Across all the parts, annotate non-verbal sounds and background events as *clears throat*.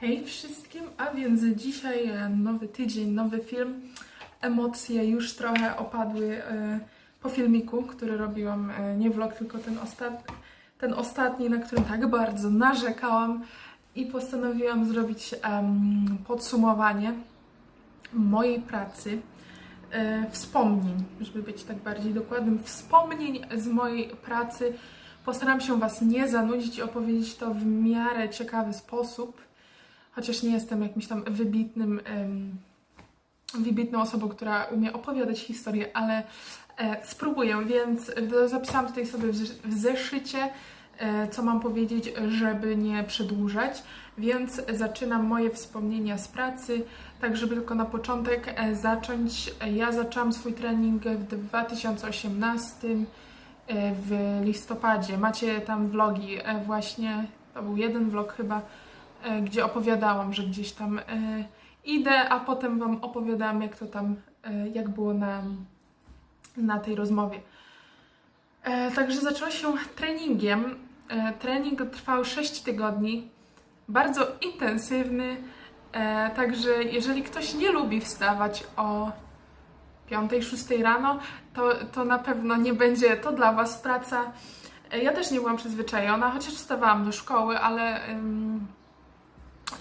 Hej wszystkim, a więc dzisiaj e, nowy tydzień, nowy film. Emocje już trochę opadły e, po filmiku, który robiłam, e, nie vlog, tylko ten, ostat... ten ostatni, na którym tak bardzo narzekałam i postanowiłam zrobić podsumowanie mojej pracy, wspomnień, żeby być tak bardziej dokładnym, wspomnień z mojej pracy. Postaram się Was nie zanudzić i opowiedzieć to w miarę ciekawy sposób chociaż nie jestem jakimś tam wybitnym, wybitną osobą, która umie opowiadać historię, ale e, spróbuję, więc zapisałam tutaj sobie w, zesz- w zeszycie, e, co mam powiedzieć, żeby nie przedłużać, więc zaczynam moje wspomnienia z pracy, tak żeby tylko na początek e, zacząć. Ja zaczęłam swój trening w 2018 e, w listopadzie. Macie tam vlogi, właśnie, to był jeden vlog chyba, gdzie opowiadałam, że gdzieś tam e, idę, a potem Wam opowiadałam, jak to tam, e, jak było na, na tej rozmowie. E, Także zaczęło się treningiem. E, Trening trwał 6 tygodni, bardzo intensywny. e, Także jeżeli ktoś nie lubi wstawać o 5-6 rano, to, to na pewno nie będzie to dla Was praca. E, Ja też nie byłam przyzwyczajona, chociaż wstawałam do szkoły, ale ym,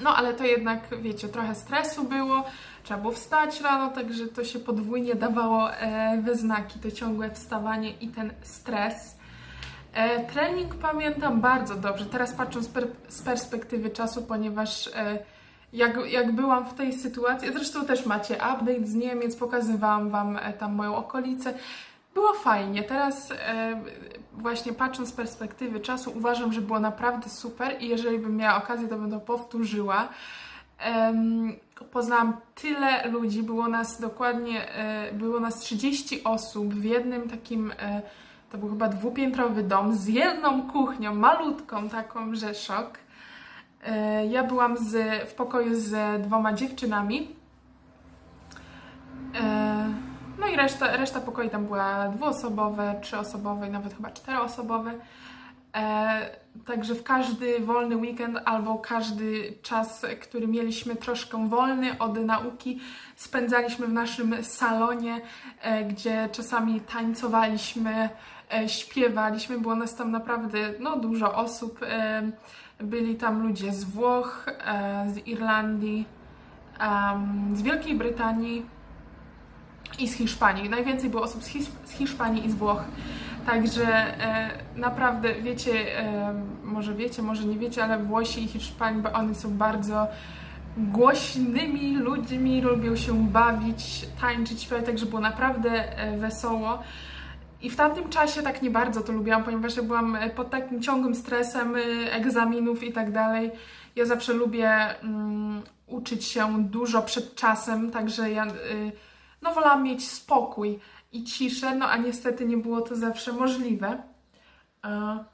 no ale to jednak, wiecie, trochę stresu było, trzeba było wstać rano, także to się podwójnie dawało e, we znaki, to ciągłe wstawanie i ten stres. E, trening pamiętam bardzo dobrze, teraz patrząc per, z perspektywy czasu, ponieważ e, jak, jak byłam w tej sytuacji, zresztą też macie update z Niemiec, pokazywałam Wam e, tam moją okolicę, było fajnie. Teraz e, właśnie patrząc z perspektywy czasu uważam, że było naprawdę super i jeżeli bym miała okazję, to bym to powtórzyła. Em, poznałam tyle ludzi, było nas dokładnie, e, było nas 30 osób w jednym takim, e, to był chyba dwupiętrowy dom z jedną kuchnią, malutką taką, że szok. E, Ja byłam z, w pokoju z dwoma dziewczynami. E, No i reszta, reszta pokoi tam była dwuosobowe, trzyosobowe nawet chyba czteroosobowe. E, Także w każdy wolny weekend albo każdy czas, który mieliśmy troszkę wolny od nauki, spędzaliśmy w naszym salonie, e, gdzie czasami tańcowaliśmy, e, śpiewaliśmy. Było nas tam naprawdę no, dużo osób. E, Byli tam ludzie z Włoch, e, z Irlandii, em, z Wielkiej Brytanii i z Hiszpanii. Najwięcej było osób z, z Hiszpanii i z Włoch. Także e, naprawdę wiecie, e, może wiecie, może nie wiecie, ale Włosi i Hiszpanie, bo oni są bardzo głośnymi ludźmi, lubią się bawić, tańczyć, śpiewać, także było naprawdę e, wesoło. I w tamtym czasie tak nie bardzo to lubiłam, ponieważ ja byłam e, pod takim ciągłym stresem y, egzaminów i tak dalej. Ja zawsze lubię mm, uczyć się dużo przed czasem, także ja y, no wolałam mieć spokój i ciszę, no a niestety nie było to zawsze możliwe. E,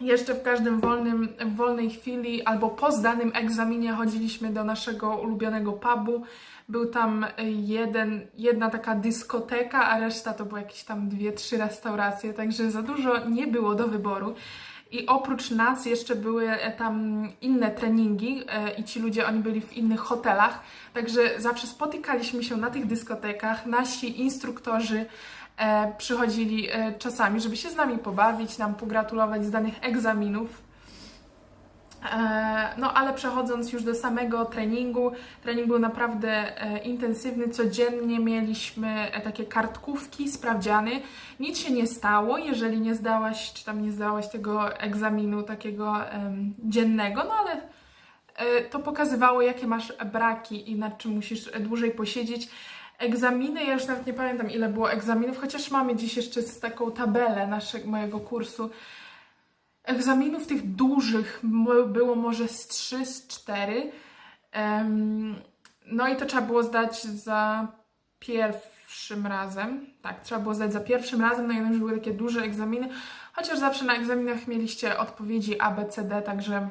Jeszcze w każdym wolnym, w wolnej chwili albo po zdanym egzaminie chodziliśmy do naszego ulubionego pubu. Był tam jeden, jedna taka dyskoteka, a reszta to były jakieś tam dwie, trzy restauracje, także za dużo nie było do wyboru. I oprócz nas jeszcze były e, tam inne treningi e, i ci ludzie, oni byli w innych hotelach, także zawsze spotykaliśmy się na tych dyskotekach. Nasi instruktorzy e, przychodzili czasami, żeby się z nami pobawić, nam pogratulować zdanych egzaminów. E, No, ale przechodząc już do samego treningu, trening był naprawdę e, intensywny. Codziennie mieliśmy e, takie kartkówki, sprawdziany. Nic się nie stało, jeżeli nie zdałaś, czy tam nie zdałaś tego egzaminu takiego em, dziennego, no ale to pokazywało, jakie masz braki i nad czym musisz dłużej posiedzieć. Egzaminy, ja już nawet nie pamiętam, ile było egzaminów, chociaż mamy dziś jeszcze taką tabelę naszego, mojego kursu. Egzaminów tych dużych było może z 3, z 4. Em, no i to trzeba było zdać za pierwszym razem. Tak, trzeba było zdać za pierwszym razem, no i już były takie duże egzaminy, chociaż zawsze na egzaminach mieliście odpowiedzi A, B, C, D, także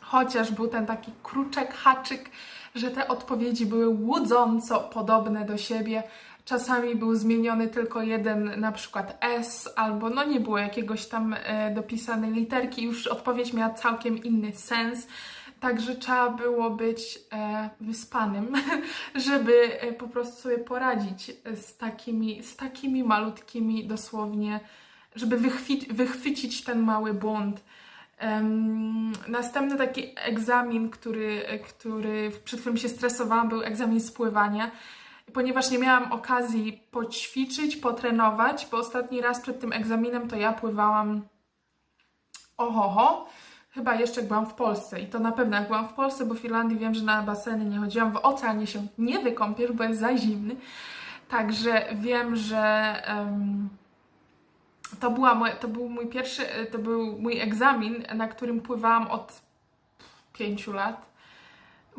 chociaż był ten taki kruczek, haczyk, że te odpowiedzi były łudząco podobne do siebie. Czasami był zmieniony tylko jeden, na przykład S, albo no nie było jakiegoś tam e, dopisanej literki, już odpowiedź miała całkiem inny sens. Także trzeba było być e, wyspanym, *laughs* żeby e, po prostu sobie poradzić z takimi, z takimi malutkimi dosłownie, żeby wychwycić ten mały błąd. Em, następny taki egzamin, który, który, przed którym się stresowałam, był egzamin z pływania. Ponieważ nie miałam okazji poćwiczyć, potrenować, bo ostatni raz przed tym egzaminem to ja pływałam ohoho, chyba jeszcze jak byłam w Polsce i to na pewno jak byłam w Polsce, bo w Irlandii wiem, że na baseny nie chodziłam, w oceanie się nie wykąpiesz, bo jest za zimny, także wiem, że em, to, była moja, to był mój pierwszy, to był mój egzamin, na którym pływałam od pięciu lat,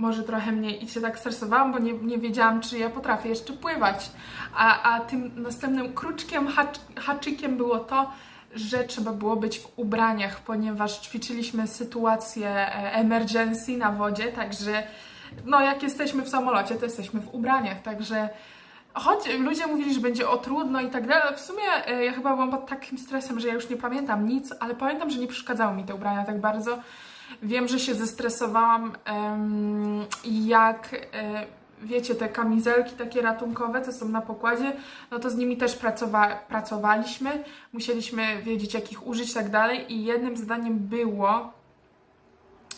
może trochę mniej i się tak stresowałam, bo nie, nie wiedziałam, czy ja potrafię jeszcze pływać. A, a tym następnym kruczkiem, hacz, haczykiem było to, że trzeba było być w ubraniach, ponieważ ćwiczyliśmy sytuację e, emergency na wodzie, także no jak jesteśmy w samolocie, to jesteśmy w ubraniach, także choć ludzie mówili, że będzie o trudno i tak dalej, ale w sumie e, ja chyba byłam pod takim stresem, że ja już nie pamiętam nic, ale pamiętam, że nie przeszkadzały mi te ubrania tak bardzo. Wiem, że się zestresowałam, jak e, wiecie, te kamizelki takie ratunkowe, co są na pokładzie, no to z nimi też pracowa pracowaliśmy, musieliśmy wiedzieć, jak ich użyć i tak dalej. I jednym zadaniem było,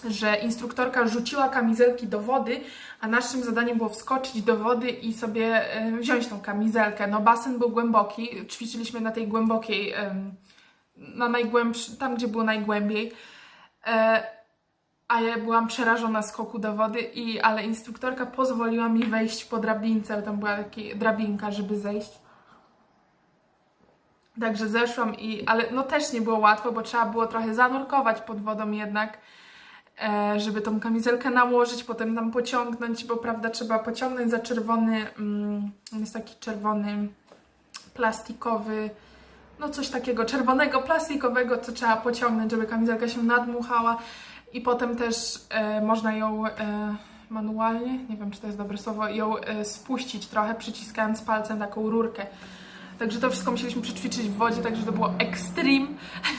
że instruktorka rzuciła kamizelki do wody, a naszym zadaniem było wskoczyć do wody i sobie e, wziąć tą kamizelkę. No basen był głęboki, ćwiczyliśmy na tej głębokiej, na najgłębszy, tam gdzie było najgłębiej. A ja byłam przerażona skoku do wody, i, ale instruktorka pozwoliła mi wejść po drabince, tam była taka drabinka, żeby zejść. Także zeszłam i, ale no też nie było łatwo, bo trzeba było trochę zanurkować pod wodą jednak, e, żeby tą kamizelkę nałożyć, potem tam pociągnąć, bo prawda trzeba pociągnąć za czerwony, mm, jest taki czerwony, plastikowy, no coś takiego czerwonego, plastikowego, co trzeba pociągnąć, żeby kamizelka się nadmuchała i potem też e, można ją e, manualnie, nie wiem czy to jest dobre słowo, ją e, spuścić trochę, przyciskając palcem taką rurkę. Także to wszystko musieliśmy przećwiczyć w wodzie, także to było extreme,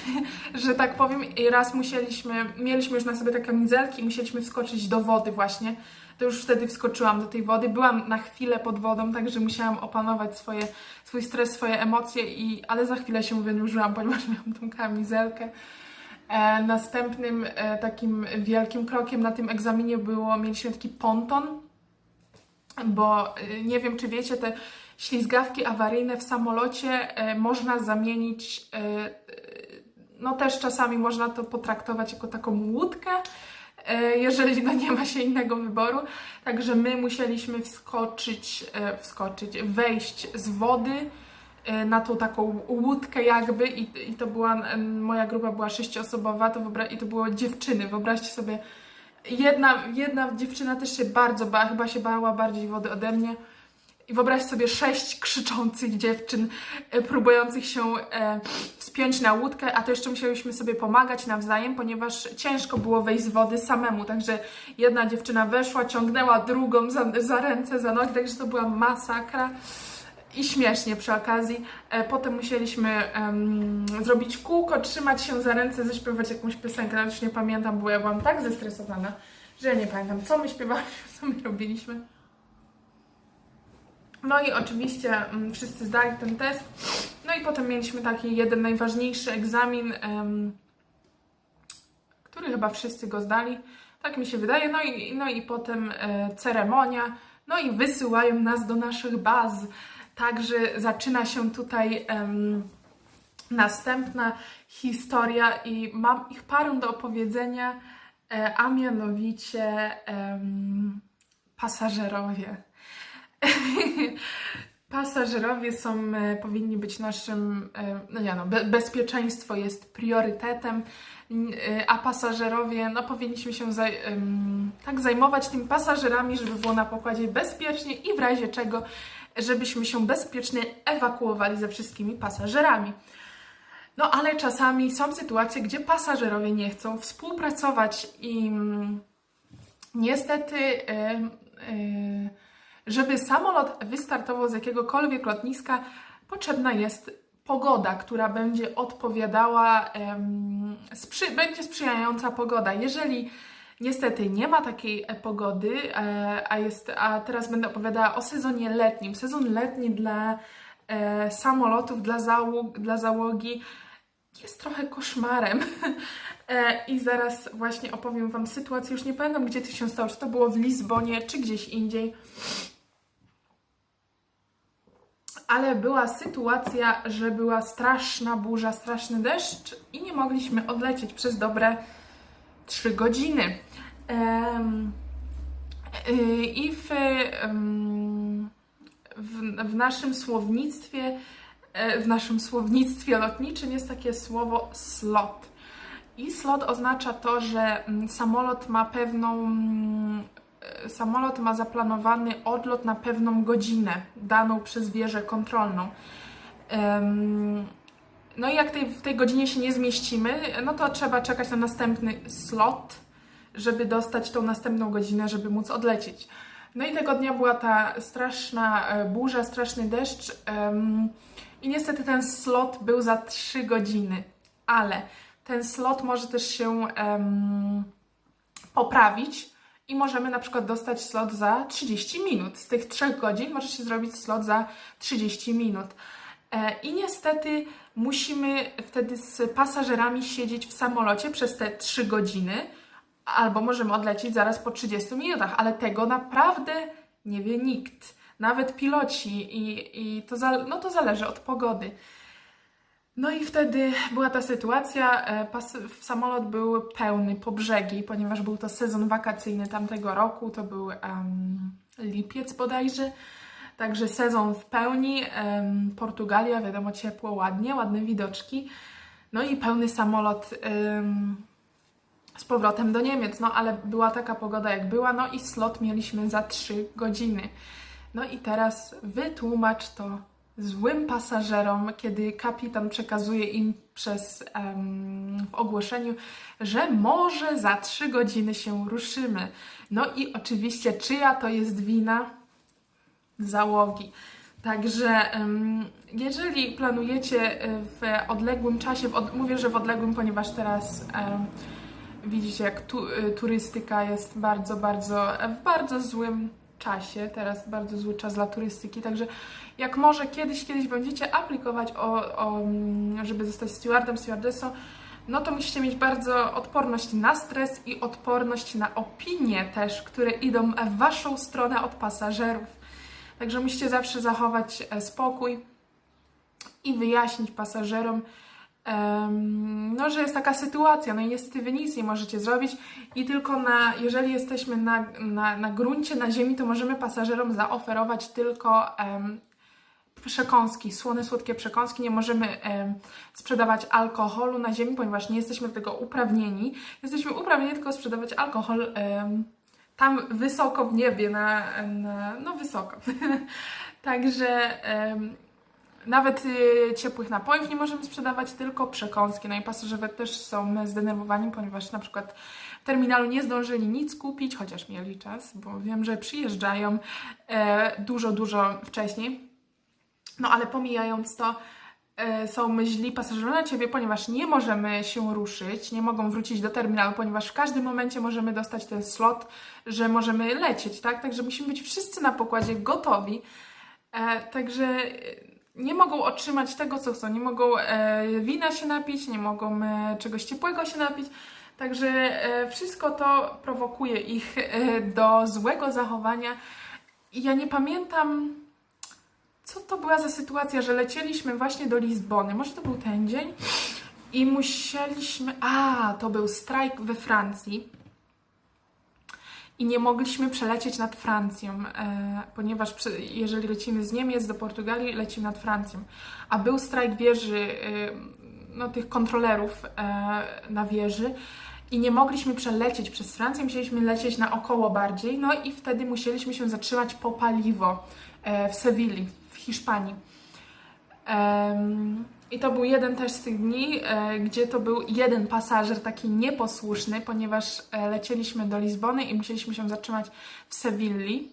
*laughs* że tak powiem. I raz musieliśmy, mieliśmy już na sobie te kamizelki i musieliśmy wskoczyć do wody właśnie. To już wtedy wskoczyłam do tej wody. Byłam na chwilę pod wodą, także musiałam opanować swoje, swój stres, swoje emocje, i, ale za chwilę się wynurzyłam, ponieważ miałam tą kamizelkę. E, następnym e, takim wielkim krokiem na tym egzaminie było, mieliśmy taki ponton, bo e, nie wiem, czy wiecie, te ślizgawki awaryjne w samolocie można zamienić, no też czasami można to potraktować jako taką łódkę, jeżeli no nie ma się innego wyboru. Także my musieliśmy wskoczyć, wskoczyć, wejść z wody na tą taką łódkę jakby i, i to była, em, moja grupa była sześcioosobowa to wyobra- i to było dziewczyny, wyobraźcie sobie, jedna, jedna dziewczyna też się bardzo bała, chyba się bała bardziej wody ode mnie. I wyobraźcie sobie sześć krzyczących dziewczyn e, próbujących się e, wspiąć na łódkę, a to jeszcze musieliśmy sobie pomagać nawzajem, ponieważ ciężko było wejść z wody samemu, także jedna dziewczyna weszła, ciągnęła drugą za, za ręce, za nogi, także to była masakra i śmiesznie przy okazji. E, Potem musieliśmy em, zrobić kółko, trzymać się za ręce, zaśpiewać jakąś piosenkę. Nawet już nie pamiętam, bo ja byłam tak zestresowana, że ja nie pamiętam, co my śpiewaliśmy, *laughs* co my robiliśmy. No i oczywiście mm, wszyscy zdali ten test. No i potem mieliśmy taki jeden najważniejszy egzamin, em, który chyba wszyscy go zdali. Tak mi się wydaje. No i, no i potem e, ceremonia. No i wysyłają nas do naszych baz. Także zaczyna się tutaj em, następna historia i mam ich parę do opowiedzenia, e, a mianowicie em, pasażerowie. *laughs* Pasażerowie są, e, powinni być naszym, e, no nie no, be, bezpieczeństwo jest priorytetem, a pasażerowie, no powinniśmy się zaj, tak zajmować tymi pasażerami, żeby było na pokładzie bezpiecznie i w razie czego, żebyśmy się bezpiecznie ewakuowali ze wszystkimi pasażerami. No ale czasami są sytuacje, gdzie pasażerowie nie chcą współpracować i mm, niestety, e, e, żeby samolot wystartował z jakiegokolwiek lotniska, potrzebna jest pogoda, która będzie odpowiadała, będzie sprzyjająca pogoda. Jeżeli Niestety nie ma takiej e, pogody, e, a, jest, a teraz będę opowiadała o sezonie letnim. Sezon letni dla e, samolotów, dla, załóg, dla załogi jest trochę koszmarem. *laughs* E, I zaraz właśnie opowiem Wam sytuację. Już nie pamiętam, gdzie to się stało, czy to było w Lizbonie, czy gdzieś indziej. Ale była sytuacja, że była straszna burza, straszny deszcz i nie mogliśmy odlecieć przez dobre 3 godziny. Y, I w, w, w naszym słownictwie, e, w naszym słownictwie lotniczym jest takie słowo slot. I slot oznacza to, że mm, samolot ma pewną mm, e, samolot ma zaplanowany odlot na pewną godzinę daną przez wieżę kontrolną. No i jak tej, w tej godzinie się nie zmieścimy, no to trzeba czekać na następny slot, żeby dostać tą następną godzinę, żeby móc odlecieć. No i tego dnia była ta straszna e, burza, straszny deszcz em, i niestety ten slot był za 3 godziny, ale ten slot może też się em, poprawić i możemy na przykład dostać slot za 30 minut. Z tych 3 godzin może się zrobić slot za 30 minut. E, I niestety musimy wtedy z pasażerami siedzieć w samolocie przez te 3 godziny, albo możemy odlecieć zaraz po 30 minutach, ale tego naprawdę nie wie nikt. Nawet piloci i, i to, za, no to zależy od pogody. No i wtedy była ta sytuacja, e, samolot był pełny po brzegi, ponieważ był to sezon wakacyjny tamtego roku, to był um, lipiec bodajże, także sezon w pełni, um, Portugalia, wiadomo, ciepło, ładnie, ładne widoczki, no i pełny samolot um, z powrotem do Niemiec, no ale była taka pogoda jak była, no i slot mieliśmy za 3 godziny. No i teraz wytłumacz to złym pasażerom, kiedy kapitan przekazuje im przez em, w ogłoszeniu, że może za 3 godziny się ruszymy. No i oczywiście, czyja to jest wina? Załogi. Także jeżeli planujecie e, w odległym czasie, w od, mówię, że w odległym, ponieważ teraz widzicie, jak tu, y, turystyka jest bardzo, bardzo, w bardzo złym czasie. Teraz bardzo zły czas dla turystyki, także jak może kiedyś, kiedyś będziecie aplikować, o, o, żeby zostać stewardem, stewardessą, no to musicie mieć bardzo odporność na stres i odporność na opinie też, które idą w Waszą stronę od pasażerów. Także musicie zawsze zachować e, spokój i wyjaśnić pasażerom, no, że jest taka sytuacja, no i niestety wy nic nie możecie zrobić i tylko na, jeżeli jesteśmy na, na, na gruncie, na ziemi, to możemy pasażerom zaoferować tylko em, przekąski, słone, słodkie przekąski. Nie możemy em, sprzedawać alkoholu na ziemi, ponieważ nie jesteśmy do tego uprawnieni. Jesteśmy uprawnieni tylko sprzedawać alkohol em, tam wysoko w niebie, na, na no wysoko. *laughs* Także em, nawet y, ciepłych napojów nie możemy sprzedawać, tylko przekąski. No i pasażerowie też są zdenerwowani, ponieważ na przykład w terminalu nie zdążyli nic kupić, chociaż mieli czas, bo wiem, że przyjeżdżają e, dużo, dużo wcześniej. No ale pomijając to, e, są źli pasażerowie na Ciebie, ponieważ nie możemy się ruszyć, nie mogą wrócić do terminalu, ponieważ w każdym momencie możemy dostać ten slot, że możemy lecieć, tak? Także musimy być wszyscy na pokładzie gotowi. E, także e, nie mogą otrzymać tego, co chcą. Nie mogą wina się napić, nie mogą czegoś ciepłego się napić. Także wszystko to prowokuje ich do złego zachowania. I ja nie pamiętam, co to była za sytuacja, że lecieliśmy właśnie do Lizbony. Może to był ten dzień? I musieliśmy. A, to był strajk we Francji. I nie mogliśmy przelecieć nad Francją, e, ponieważ przy, jeżeli lecimy z Niemiec do Portugalii, lecimy nad Francją. A był strajk wieży, e, no, tych kontrolerów e, na wieży i nie mogliśmy przelecieć przez Francję, musieliśmy lecieć naokoło bardziej, no i wtedy musieliśmy się zatrzymać po paliwo e, w Sewilli, Hiszpanii. I to był jeden też z tych dni, e, gdzie to był jeden pasażer taki nieposłuszny, ponieważ e, lecieliśmy do Lizbony i musieliśmy się zatrzymać w Sewilli.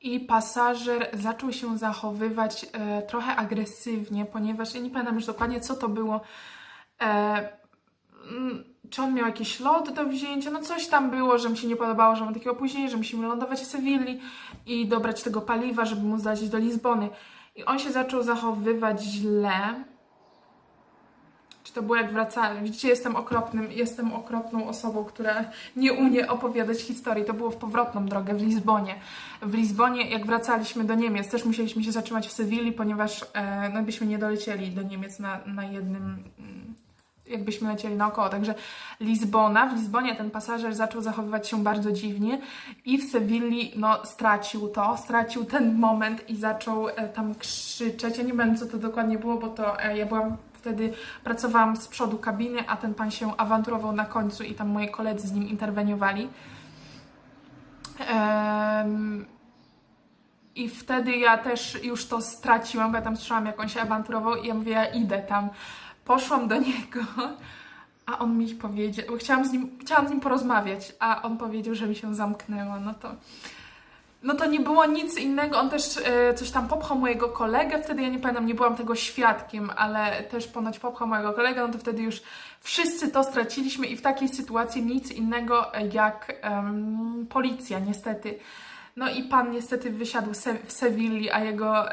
I pasażer zaczął się zachowywać e, trochę agresywnie, ponieważ ja nie pamiętam już dokładnie, co to było. E, czy on miał jakiś lot do wzięcia, no coś tam było, że mi się nie podobało, że mam takie opóźnienie, że musimy lądować w Sewilli i dobrać tego paliwa, żeby móc zlecieć do Lizbony. I on się zaczął zachowywać źle. Czy to było jak wracałem? Widzicie, jestem okropnym, jestem okropną osobą, która nie umie opowiadać historii. To było w powrotną drogę w Lizbonie. W Lizbonie, jak wracaliśmy do Niemiec, też musieliśmy się zatrzymać w Sewilli, ponieważ e, no, byśmy nie dolecieli do Niemiec na, na jednym, mm, jakbyśmy lecieli naokoło. Także Lizbona, w Lizbonie ten pasażer zaczął zachowywać się bardzo dziwnie i w Sewilli no, stracił to, stracił ten moment i zaczął e, tam krzyczeć. Ja nie wiem, co to dokładnie było, bo to e, ja byłam wtedy, pracowałam z przodu kabiny, a ten pan się awanturował na końcu i tam moi koledzy z nim interweniowali. I wtedy ja też już to straciłam, bo ja tam słyszałam, jak on się awanturował i ja mówię, ja idę tam. Poszłam do niego, a on mi powiedział, chciałam z nim, chciałam z nim porozmawiać, a on powiedział, że mi się zamknęło, no to... No to nie było nic innego, on też e, coś tam popchał mojego kolegę, wtedy. Ja nie pamiętam, nie byłam tego świadkiem, ale też ponoć popchał mojego kolegę, no to wtedy już wszyscy to straciliśmy i w takiej sytuacji nic innego e, jak policja niestety. No i pan niestety wysiadł se, w Sewilli, a jego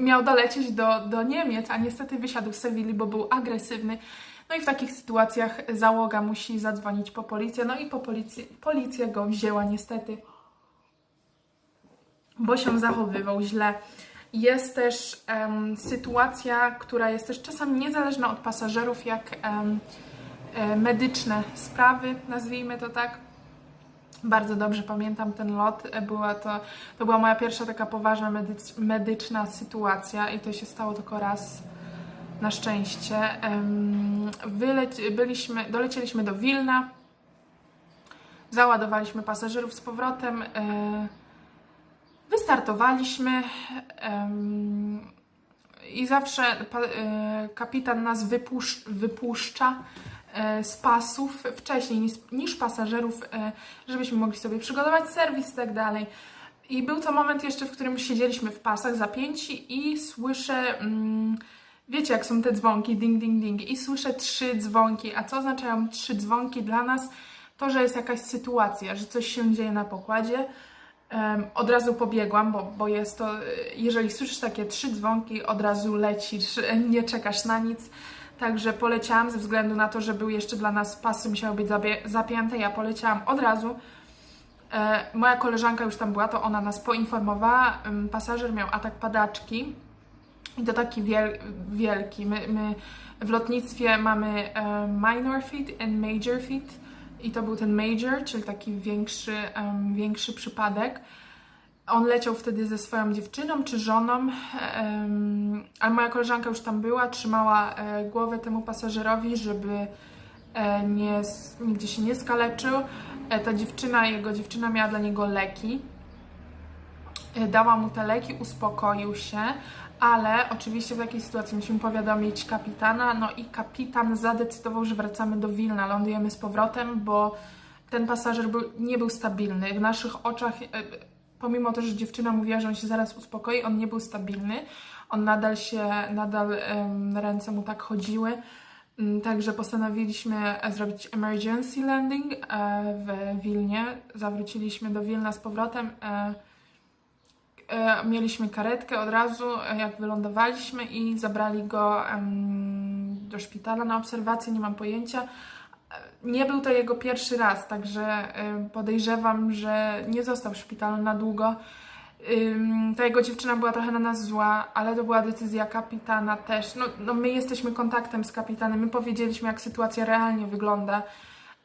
miał dolecieć do, do Niemiec, a niestety wysiadł z Sewilli, bo był agresywny. No i w takich sytuacjach załoga musi zadzwonić po policję, no i po policji, policja go wzięła niestety, bo się zachowywał źle. Jest też em, sytuacja, która jest też czasami niezależna od pasażerów, jak e, medyczne sprawy, nazwijmy to tak. Bardzo dobrze pamiętam ten lot. Była to, to była moja pierwsza taka poważna medyc, medyczna sytuacja i to się stało tylko raz na szczęście. Wyleć, byliśmy, dolecieliśmy do Wilna, załadowaliśmy pasażerów z powrotem, e, wystartowaliśmy i zawsze e, kapitan nas wypusz, wypuszcza e, z pasów wcześniej niż, niż pasażerów, e, żebyśmy mogli sobie przygotować serwis i tak dalej. I był to moment jeszcze, w którym siedzieliśmy w pasach zapięci i słyszę, mm, wiecie jak są te dzwonki, ding, ding, ding i słyszę trzy dzwonki. A co oznaczają trzy dzwonki dla nas? To, że jest jakaś sytuacja, że coś się dzieje na pokładzie. Em, od razu pobiegłam, bo, bo jest to, y, jeżeli słyszysz takie trzy dzwonki, od razu lecisz, *laughs* nie czekasz na nic. Także poleciałam ze względu na to, że był jeszcze dla nas pasy musiały być zapięte. Ja poleciałam od razu. E, moja koleżanka już tam była, to ona nas poinformowała. Pasażer miał atak padaczki i to taki wiel- wielki. My, my w lotnictwie mamy e, minor fit and major fit i to był ten major, czyli taki większy, większy przypadek. On leciał wtedy ze swoją dziewczyną czy żoną, em, a moja koleżanka już tam była, trzymała e, głowę temu pasażerowi, żeby e, nie, nigdzie się nie skaleczył. E, ta dziewczyna, jego dziewczyna miała dla niego leki. Dała mu te leki, uspokoił się, ale oczywiście w takiej sytuacji musimy powiadomić kapitana, no i kapitan zadecydował, że wracamy do Wilna, lądujemy z powrotem, bo ten pasażer był, nie był stabilny. W naszych oczach, pomimo to, że dziewczyna mówiła, że on się zaraz uspokoi, on nie był stabilny. On nadal się, nadal em, ręce mu tak chodziły. Mm, Także postanowiliśmy e, zrobić emergency landing e, w Wilnie. Zawróciliśmy do Wilna z powrotem. e, Mieliśmy karetkę od razu, jak wylądowaliśmy i zabrali go do szpitala na obserwację, nie mam pojęcia. Nie był to jego pierwszy raz, także podejrzewam, że nie został w szpitalu na długo. Ta jego dziewczyna była trochę na nas zła, ale to była decyzja kapitana też. No, no my jesteśmy kontaktem z kapitanem, my powiedzieliśmy, jak sytuacja realnie wygląda.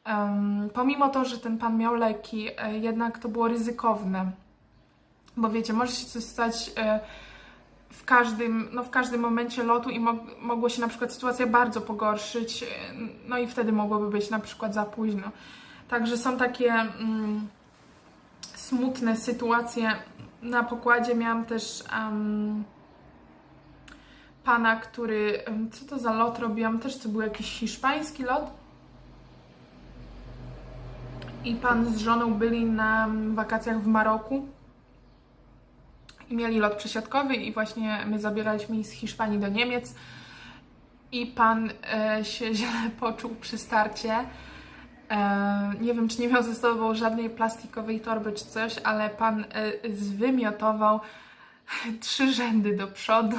Ym, pomimo to, że ten pan miał leki, e, jednak to było ryzykowne. Bo wiecie, może się coś stać e, w każdym, no w każdym momencie lotu i mog- mogło się na przykład sytuacja bardzo pogorszyć, e, no i wtedy mogłoby być na przykład za późno. Także są takie mm, smutne sytuacje. Na pokładzie miałam też em, pana, który, co to za lot robiłam, też to był jakiś hiszpański lot. I pan z żoną byli na wakacjach w Maroku i mieli lot przesiadkowy i właśnie my zabieraliśmy ich z Hiszpanii do Niemiec. i pan e, się *laughs* źle poczuł przy starcie. E, nie wiem, czy nie miał ze sobą żadnej plastikowej torby czy coś, ale pan e, zwymiotował *laughs* trzy rzędy do przodu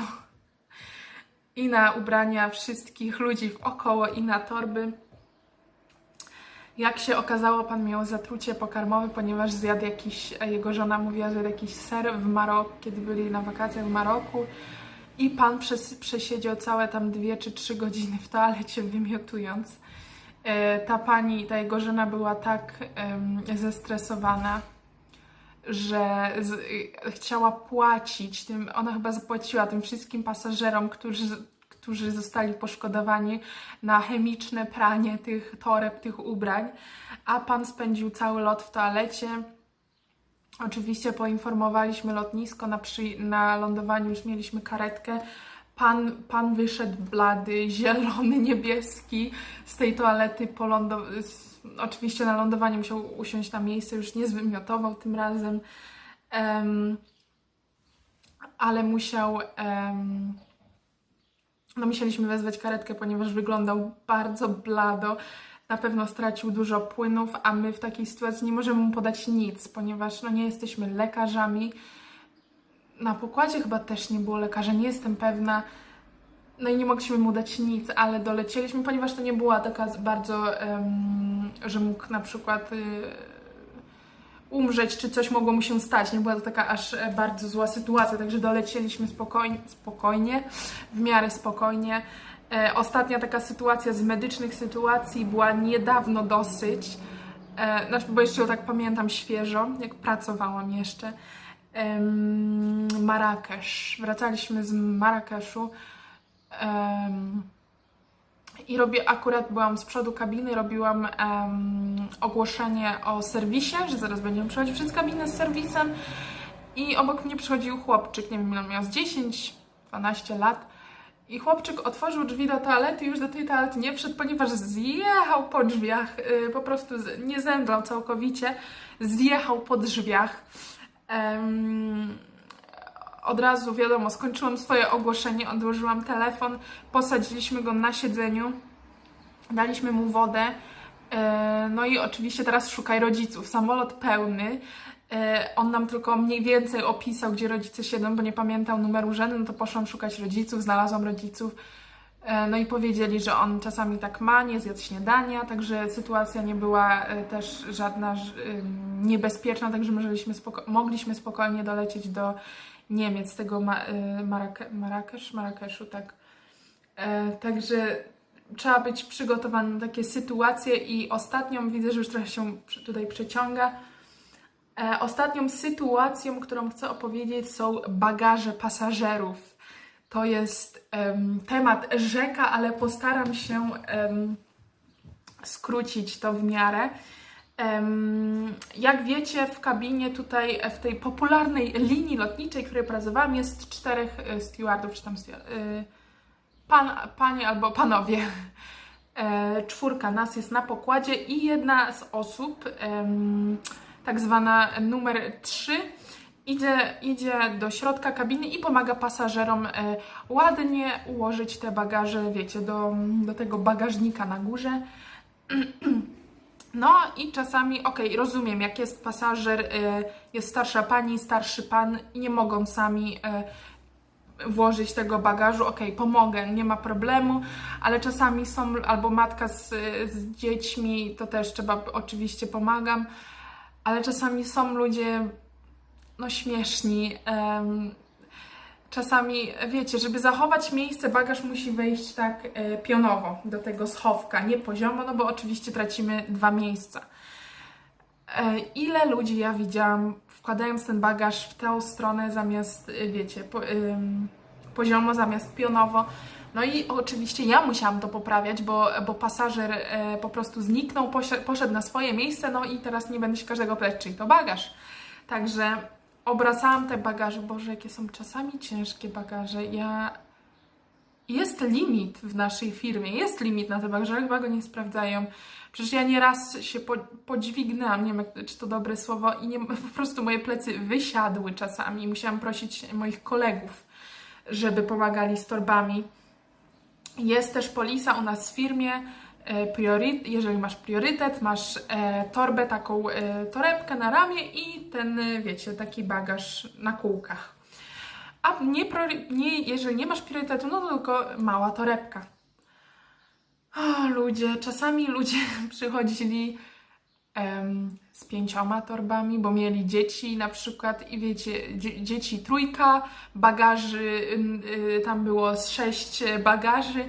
i na ubrania wszystkich ludzi wokoło i na torby. Jak się okazało, pan miał zatrucie pokarmowe, ponieważ zjadł jakiś, jego żona mówiła, że jakiś ser w Maroku, kiedy byli na wakacjach w Maroku. I pan przes- przesiedział całe tam dwie czy trzy godziny w toalecie, wymiotując. E, Ta pani, ta jego żona była tak em, zestresowana, że z, y, chciała płacić tym, ona chyba zapłaciła tym wszystkim pasażerom, którzy, którzy zostali poszkodowani na chemiczne pranie tych toreb, tych ubrań, a pan spędził cały lot w toalecie. Oczywiście poinformowaliśmy lotnisko na, przy, na lądowaniu, już mieliśmy karetkę. Pan, pan wyszedł blady, *laughs* zielony, niebieski z tej toalety po Oczywiście na lądowaniu musiał usiąść na miejsce, już nie zwymiotował tym razem, Em, ale musiał. em, no musieliśmy wezwać karetkę, ponieważ wyglądał bardzo blado. Na pewno stracił dużo płynów, a my w takiej sytuacji nie możemy mu podać nic, ponieważ no, nie jesteśmy lekarzami. Na pokładzie chyba też nie było lekarza, nie jestem pewna. No i nie mogliśmy mu dać nic, ale dolecieliśmy, ponieważ to nie była taka bardzo, em, że mógł na przykład y, umrzeć, czy coś mogło mu się stać. Nie była to taka aż e, bardzo zła sytuacja, także dolecieliśmy spokojnie, spokojnie w miarę spokojnie. E, ostatnia taka sytuacja z medycznych sytuacji była niedawno dosyć, e, znaczy, bo jeszcze ją tak pamiętam świeżo, jak pracowałam jeszcze. Em, Marrakesz. Wracaliśmy z Marrakeszu. Em, i robię, akurat byłam z przodu kabiny, robiłam em, ogłoszenie o serwisie, że zaraz będziemy przechodzić przez kabinę z serwisem. I obok mnie przychodził chłopczyk, nie wiem miał, z 10-12 lat. I chłopczyk otworzył drzwi do toalety, już do tej toalety nie wszedł, ponieważ zjechał po drzwiach, y, po prostu nie zemdlał całkowicie, zjechał po drzwiach. Em, od razu wiadomo, skończyłam swoje ogłoszenie, odłożyłam telefon, posadziliśmy go na siedzeniu, daliśmy mu wodę. e, No i oczywiście teraz szukaj rodziców. Samolot pełny. E, On nam tylko mniej więcej opisał, gdzie rodzice siedzą, bo nie pamiętał numeru rzędu, no to poszłam szukać rodziców, znalazłam rodziców. E, No i powiedzieli, że on czasami tak ma, nie zjadł śniadania, także sytuacja nie była też żadna niebezpieczna, także spoko- mogliśmy spokojnie dolecieć do Niemiec, tego ma- y, Marake- Marrakesz, Marrakeszu, tak. E, Także trzeba być przygotowany na takie sytuacje i ostatnią, widzę, że już trochę się tutaj przeciąga, e, ostatnią sytuacją, którą chcę opowiedzieć są bagaże pasażerów. To jest em, temat rzeka, ale postaram się skrócić to w miarę. Jak wiecie, w kabinie tutaj, e, w tej popularnej linii lotniczej, której pracowałam, jest czterech e, stewardów, czy tam y, pan, panie albo panowie. E, Czwórka nas jest na pokładzie i jedna z osób, tak zwana numer 3, idzie, idzie do środka kabiny i pomaga pasażerom e, ładnie ułożyć te bagaże, wiecie, do, do tego bagażnika na górze. *clears throat* No i czasami, okej, rozumiem, jak jest pasażer, y, jest starsza pani, starszy pan nie mogą sami y, włożyć tego bagażu, okej, pomogę, nie ma problemu, ale czasami są, albo matka z, z dziećmi, to też trzeba, oczywiście pomagam, ale czasami są ludzie, no śmieszni, em, czasami, wiecie, żeby zachować miejsce, bagaż musi wejść tak e, pionowo do tego schowka, nie poziomo, no bo oczywiście tracimy dwa miejsca. E, ile ludzi ja widziałam wkładając ten bagaż w tę stronę zamiast, e, wiecie, po, ym, poziomo zamiast pionowo. No i oczywiście ja musiałam to poprawiać, bo, bo pasażer po prostu zniknął, poszedł na swoje miejsce, no i teraz nie będę się każdego pytać, czyj to bagaż. Także obracałam te bagaże. Boże, jakie są czasami ciężkie bagaże. Ja. Jest limit w naszej firmie, jest limit na te bagaże, ale chyba go nie sprawdzają. Przecież ja nieraz się po, podźwignęłam, nie wiem, czy to dobre słowo, i nie, *laughs* po prostu moje plecy wysiadły czasami. Musiałam prosić moich kolegów, żeby pomagali z torbami. Jest też polisa u nas w firmie. E, Priory, jeżeli masz priorytet, masz e, torbę, taką e, torebkę na ramię i ten, wiecie, taki bagaż na kółkach. A nie, nie, jeżeli nie masz priorytetu, no to tylko mała torebka. O, ludzie, czasami ludzie *laughs* przychodzili em, z pięcioma torbami, bo mieli dzieci na przykład i wiecie, dzie- dzieci trójka, bagaży, ym, y, tam było z sześć bagaży,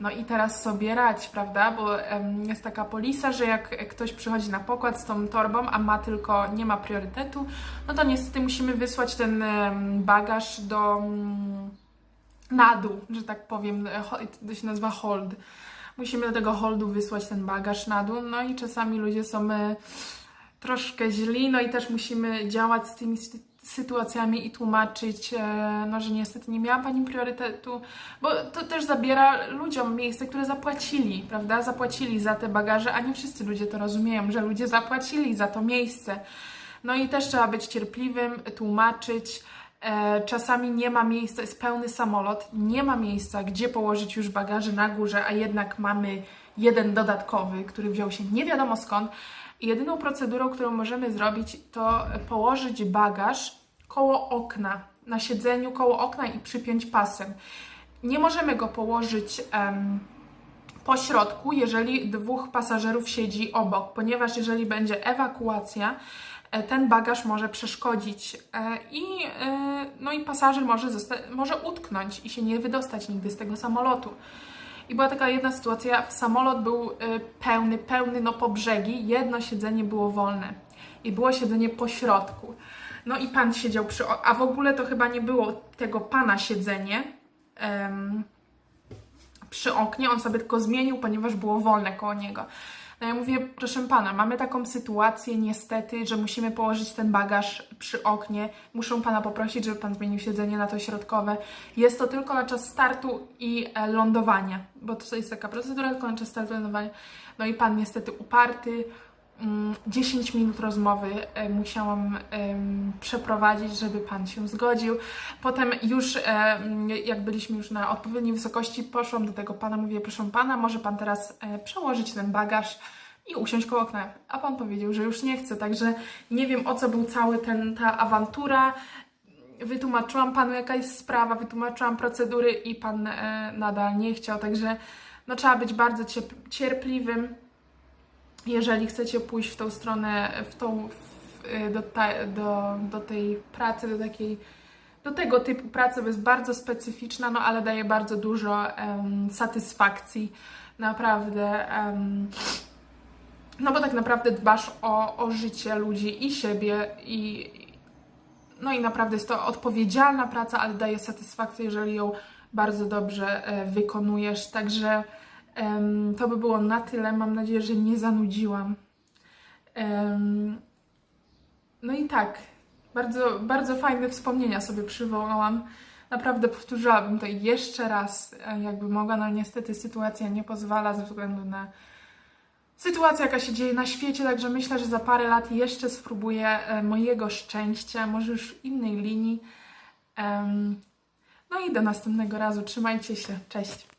no i teraz sobie radź, prawda, bo em, jest taka polisa, że jak ktoś przychodzi na pokład z tą torbą, a ma tylko, nie ma priorytetu, no to niestety musimy wysłać ten em, bagaż do, mm, na dół, że tak powiem, to się nazywa hold. Musimy do tego holdu wysłać ten bagaż na dół, no i czasami ludzie są e, troszkę źli, no i też musimy działać z tymi sytuacjami i tłumaczyć, e, no, że niestety nie miała Pani priorytetu, bo to też zabiera ludziom miejsce, które zapłacili, prawda? Zapłacili za te bagaże, a nie wszyscy ludzie to rozumieją, że ludzie zapłacili za to miejsce. No i też trzeba być cierpliwym, tłumaczyć. E, czasami nie ma miejsca, jest pełny samolot, nie ma miejsca, gdzie położyć już bagaże na górze, a jednak mamy jeden dodatkowy, który wziął się nie wiadomo skąd. Jedyną procedurą, którą możemy zrobić, to położyć bagaż koło okna, na siedzeniu koło okna i przypiąć pasem. Nie możemy go położyć po środku, jeżeli dwóch pasażerów siedzi obok, ponieważ jeżeli będzie ewakuacja, e, ten bagaż może przeszkodzić e, i, e, no i pasażer może, może utknąć i się nie wydostać nigdy z tego samolotu. I była taka jedna sytuacja, samolot był e, pełny, pełny no po brzegi, jedno siedzenie było wolne i było siedzenie po środku. No i pan siedział przy, a w ogóle to chyba nie było tego pana siedzenie, em, przy oknie, on sobie tylko zmienił, ponieważ było wolne koło niego. No ja mówię, proszę pana, mamy taką sytuację niestety, że musimy położyć ten bagaż przy oknie. Muszę pana poprosić, żeby pan zmienił siedzenie na to środkowe. Jest to tylko na czas startu i e, lądowania, bo to jest taka procedura tylko na czas startu i lądowania. No i pan niestety uparty. Mm, 10 minut rozmowy e, musiałam przeprowadzić, żeby pan się zgodził. Potem już, e, jak byliśmy już na odpowiedniej wysokości, poszłam do tego pana, mówię, proszę pana, może pan teraz e, przełożyć ten bagaż i usiąść koło okna. A pan powiedział, że już nie chce, także nie wiem o co był cały ten, ta awantura. Wytłumaczyłam panu jaka jest sprawa, wytłumaczyłam procedury i pan nadal nie chciał, także no, trzeba być bardzo cierpliwym jeżeli chcecie pójść w tą stronę, w tą, w, y, do, ta, do, do tej pracy, do takiej, do tego typu pracy, bo jest bardzo specyficzna, no ale daje bardzo dużo em, satysfakcji, naprawdę. em, no bo tak naprawdę dbasz o, o życie ludzi i siebie i no i naprawdę jest to odpowiedzialna praca, ale daje satysfakcję, jeżeli ją bardzo dobrze e, wykonujesz. Także to by było na tyle. Mam nadzieję, że nie zanudziłam. No i tak, bardzo, bardzo fajne wspomnienia sobie przywołałam. Naprawdę powtórzyłabym to jeszcze raz, e, jakby mogła, no niestety sytuacja nie pozwala ze względu na sytuację, jaka się dzieje na świecie, także myślę, że za parę lat jeszcze spróbuję e, mojego szczęścia, może już w innej linii. No i do następnego razu. Trzymajcie się. Cześć.